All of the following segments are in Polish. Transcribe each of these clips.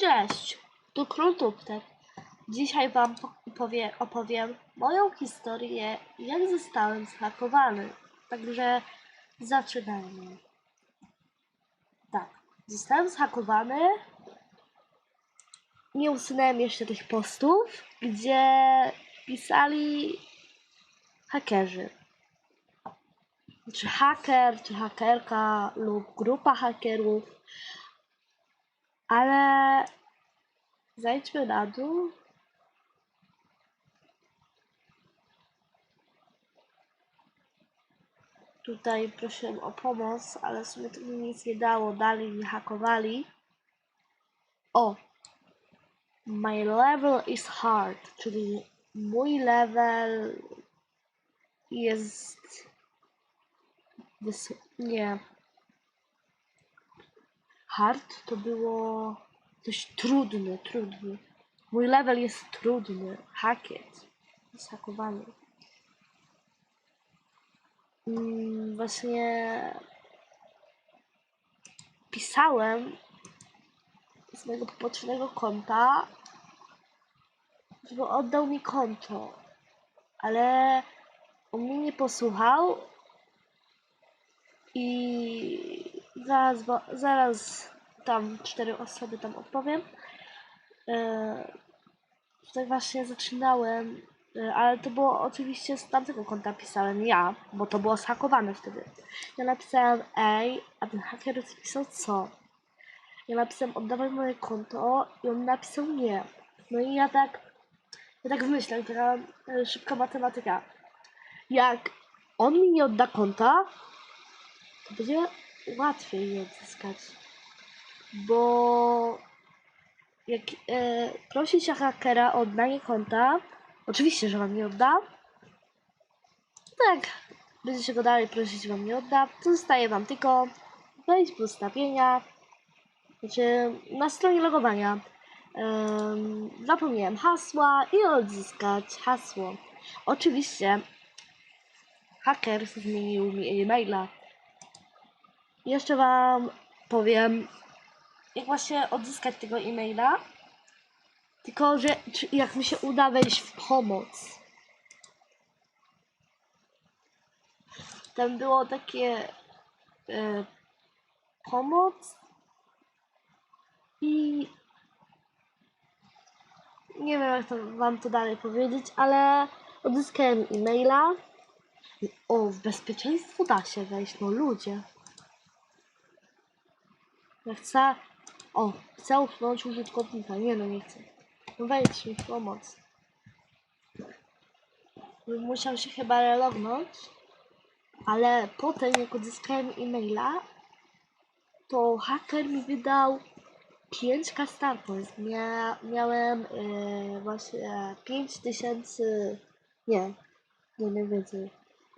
Cześć, tu Król Tuptek. Dzisiaj Wam powie, opowiem moją historię, jak zostałem zhakowany. Także zaczynajmy. Tak, zostałem zhakowany. Nie usunąłem jeszcze tych postów, gdzie pisali hakerzy. Czy haker, czy hakerka lub grupa hakerów. Ale zejdźmy na dół. Tutaj prosiłem o pomoc, ale w sumie to mi nic nie dało. Dalej mnie hakowali. O! My level is hard, czyli mój level jest nie. Hard to było coś trudne, trudny. Mój level jest trudny. Hakiet. Jest hakowany. Mm, właśnie pisałem z mojego pobocznego konta, żeby oddał mi konto, ale on mnie nie posłuchał i zaraz, zaraz tam cztery osoby tam odpowiem. E, tutaj właśnie zaczynałem, e, ale to było oczywiście z tamtego konta pisałem ja, bo to było zhakowane wtedy. Ja napisałem ej, a ten haker napisał co? Ja napisałem oddawaj moje konto i on napisał nie. No i ja tak, ja tak myślę, taka e, szybka matematyka. Jak on mi nie odda konta, to będzie łatwiej je odzyskać. Bo jak e, prosi się hakera o oddanie konta, oczywiście, że wam nie odda. Tak, będzie się go dalej prosić, wam nie odda. To zostaje wam tylko wejść w ustawienia, znaczy na stronie logowania. Em, zapomniałem hasła i odzyskać hasło. Oczywiście haker zmienił mi e-maila. Jeszcze wam powiem, jak właśnie odzyskać tego e-maila. Tylko, że jak mi się uda wejść w pomoc. Tam było takie e, pomoc i nie wiem jak to wam to dalej powiedzieć, ale odzyskałem e-maila. O, w bezpieczeństwo da się wejść, no ludzie. Ja chcę. O, chcę usunąć użytkownika. Nie no, nie chcę. No wejdź mi w pomoc. Musiał się chyba relognąć. Ale potem, jak odzyskałem e-maila, to haker mi wydał 5 Star Coins. Mia miałem yy, właśnie 5000. Nie, nie, nie więcej.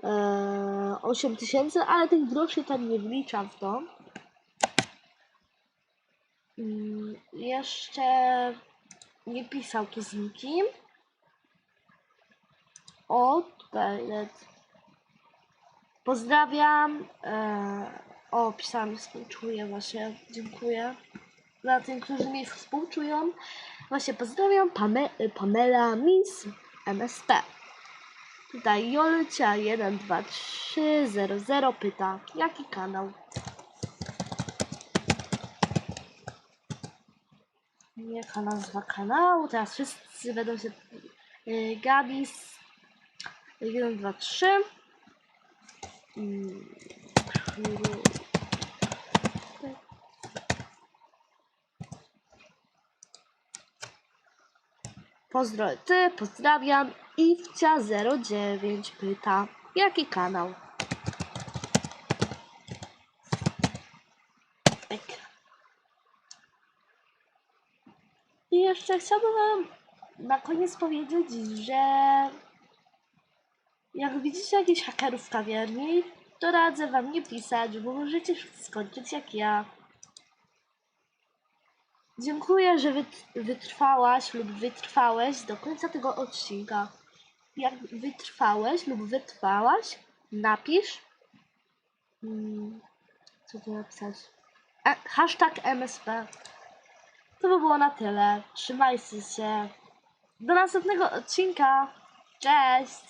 Yy, 8000, ale tych groszy tam nie wliczam w to. Mm, jeszcze nie pisał tu z nikim. O, tutaj. Pozdrawiam. E, o, pisałem, współczuję właśnie. Dziękuję. Dla tych, którzy mi współczują. Właśnie pozdrawiam Pame Pamela Miss MSP. Tutaj Jolcia 12300 pyta, jaki kanał? Jaka nazwa kanału? Teraz wszyscy będą się. Yy, Gabis 1, 2, 3. Mm, Król- Pozdro ty, pozdrawiam. Iwcia09 pyta, jaki kanał? Tak. I jeszcze chciałbym wam na koniec powiedzieć, że jak widzicie jakichś hakerów w kawiarni, to radzę wam nie pisać, bo możecie skończyć jak ja. Dziękuję, że wyt- wytrwałaś lub wytrwałeś do końca tego odcinka. Jak wytrwałeś lub wytrwałaś, napisz. Mm, co tu napisać? E, hashtag MSP. To by było na tyle. Trzymajcie się. Do następnego odcinka. Cześć!